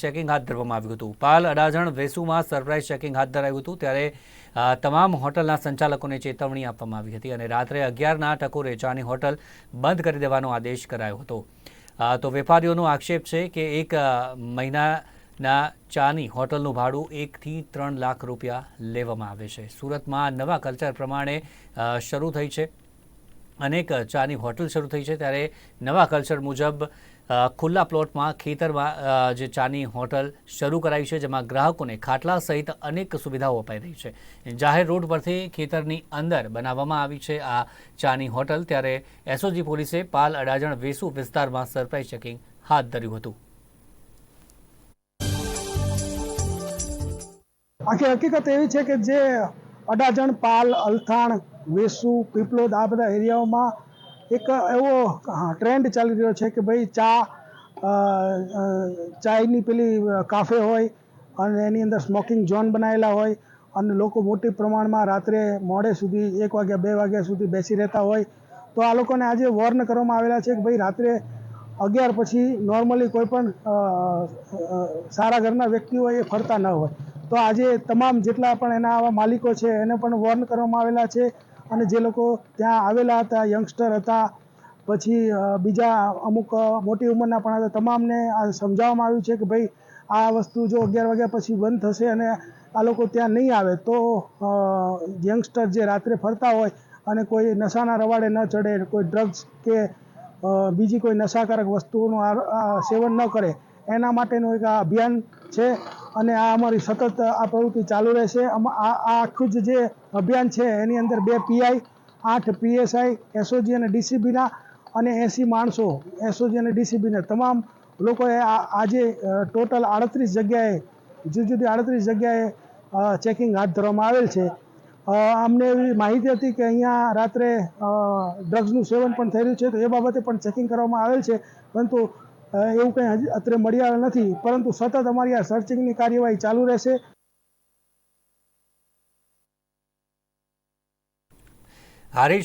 Checking હાથ ધરવામાં આવ્યું હતું. પાલ અડાજણ વેસુમાં સરપ્રાઇઝ ચેકિંગ હાથ ધરાયું હતું ત્યારે તમામ હોટલના સંચાલકોને ચેતવણી આપવામાં આવી હતી અને રાત્રે અગિયારના ટકોરે ચાની હોટલ બંધ કરી દેવાનો આદેશ કરાયો હતો. તો વેપારીઓનો આક્ષેપ છે કે એક મહિનાના ચાની હોટલનું ભાડું એકથી ત્રણ લાખ રૂપિયા લેવામાં આવે છે. સુરતમાં નવા કલ્ચર પ્રમાણે શરૂ થઈ છે. અનેક ચાની હોટલ શરૂ થઈ છે ત્યારે નવા કલ્ચર મુજબ ખુલ્લા પ્લોટમાં ખેતરમાં જે ચાની હોટલ શરૂ કરાઈ છે, જેમાં ગ્રાહકોને ખાટલા સહિત અનેક સુવિધાઓ અપાઈ રહી છે. જાહેર રોડ પરથી ખેતરની અંદર બનાવવામાં આવી છે આ ચાની હોટલ. ત્યારે એસઓજી પોલીસે પાલ અડાજણ વેસુ વિસ્તારમાં સરપ્રાઇઝ ચેકિંગ હાથ ધર્યું હતું. આખી હકીકત એવી છે કે જે અડાજણ, પાલ, અલથાણ વેસુ, પીપલોદ આ બધા એરિયાઓમાં એક એવો ટ્રેન્ડ ચાલી રહ્યો છે કે ભાઈ ચા ચાયની પેલી કાફે હોય અને એની અંદર સ્મોકિંગ ઝોન બનાવેલા હોય અને લોકો મોટી પ્રમાણમાં રાત્રે મોડે સુધી એક વાગ્યા, બે વાગ્યા સુધી બેસી રહેતા હોય. તો આ લોકોને આજે વોર્ન કરવામાં આવેલા છે કે ભાઈ રાત્રે અગિયાર પછી નોર્મલી કોઈ પણ સારા ઘરના વ્યક્તિ હોય એ ફરતા ન હોય. તો આજે તમામ જેટલા પણ એના આવા માલિકો છે એને પણ વોર્ન કરવામાં આવેલા છે અને જે લોકો ત્યાં આવેલા હતા યંગસ્ટર હતા, પછી બીજા અમુક મોટી ઉંમરના પણ હતા, તમામને આ સમજાવવામાં આવ્યું છે કે ભાઈ આ વસ્તુ જો અગિયાર વાગ્યા પછી બંધ થશે અને આ લોકો ત્યાં નહીં આવે, તો યંગસ્ટર જે રાત્રે ફરતા હોય અને કોઈ નશાના રવાડે ન ચડે, કોઈ ડ્રગ્સ કે બીજી કોઈ નશાકારક વસ્તુઓનું સેવન ન કરે, એના માટેનું એક આ અભિયાન છે. અને આ અમારી સતત આ પ્રવૃત્તિ ચાલુ રહેશે. આ આખું જ જે અભિયાન છે, એની અંદર બે પીઆઈ આઠ પીએસઆઈ એસઓજી અને ડીસીબીના અને એંસી માણસો એસઓજી અને ડીસીબીના તમામ લોકોએ આજે ટોટલ આડત્રીસ જગ્યાએ, જુદી જુદી આડત્રીસ જગ્યાએ ચેકિંગ હાથ ધરવામાં આવેલ છે. અમને એવી માહિતી હતી કે અહીંયા રાત્રે ડ્રગ્સનું સેવન પણ થઈ રહ્યું છે, તો એ બાબતે પણ ચેકિંગ કરવામાં આવેલ છે. પરંતુ એવું કંઈ અત્રે મળી આવેલ નથી, પરંતુ સતત અમારી આ સર્ચિંગની કાર્યવાહી ચાલુ રહેશે. હારીજ